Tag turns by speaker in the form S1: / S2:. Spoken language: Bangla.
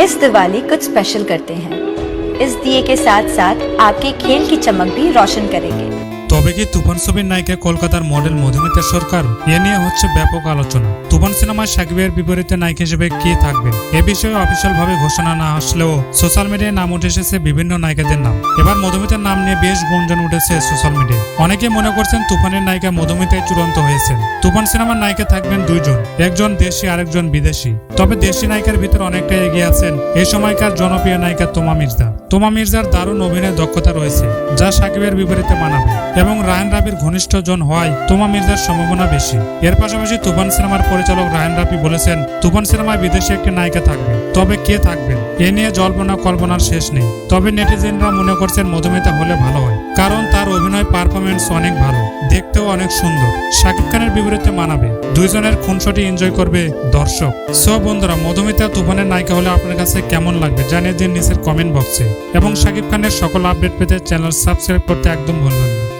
S1: इस दिवाली कुछ स्पेशल करते हैं। इस दिए के साथ साथ आपके खेल की चमक भी रोशन करेंगे।
S2: তবে কি তুফান ছবির নায়িকা কলকাতার মডেল মধুমিতা সরকার? এ নিয়ে হচ্ছে ব্যাপক আলোচনা। তুফান সিনেমায় সাকিবের বিপরীতে নায়িকা হিসেবে কে থাকবেন এ বিষয়ে অফিসিয়াল ভাবে ঘোষণা না আসলেও সোশ্যাল মিডিয়ায় নাম উঠে এসেছে বিভিন্ন নায়িকাদের নাম। এবার মধুমিতার নাম নিয়ে বেশ গুঞ্জন উঠেছে সোশ্যাল মিডিয়ায়। অনেকে মনে করছেন তুফানের নায়িকা মধুমিতাই চূড়ান্ত হয়েছেন। তুফান সিনেমার নায়িকা থাকবেন দুইজন, একজন দেশি, আরেকজন বিদেশি। তবে দেশি নায়িকার ভিতর অনেকটা এগিয়ে আছেন এই সময়কার জনপ্রিয় নায়িকা তোমা মির্জা। তোমা মির্জার দারুণ অভিনয় দক্ষতা রয়েছে, যা সাকিবের বিপরীতে মানাবে। এবং রায়ন রাবির ঘনিষ্ঠ জন হওয়ায় তোমা মির্জার সম্ভাবনা বেশি। এর পাশাপাশি তুফান সিনেমার পরিচালক রায়ন রাবি বলেছেন, তুফান সিনেমায় বিদেশি একটি নায়িকা থাকবে। তবে কে থাকবেন এ নিয়ে জল্পনা কল্পনার শেষ নেই। তবে নেটিজেনরা মনে করছেন, মধুমিতা হলে ভালো হয়। কারণ তার অভিনয় পারফরমেন্স অনেক ভালো, দেখতেও অনেক সুন্দর। শাকিব খানের বিপরীতে মানাবে। দুইজনের খুনশটি এনজয় করবে দর্শক। সো বন্ধুরা, মধুমিতা তুফানের নায়িকা হলে আপনার কাছে কেমন লাগবে জানিয়ে দিন নিচের কমেন্ট বক্সে এবং শাকিব খানের সকল আপডেট পেতে চ্যানেল সাবস্ক্রাইব করতে একদম ভুলবেন না।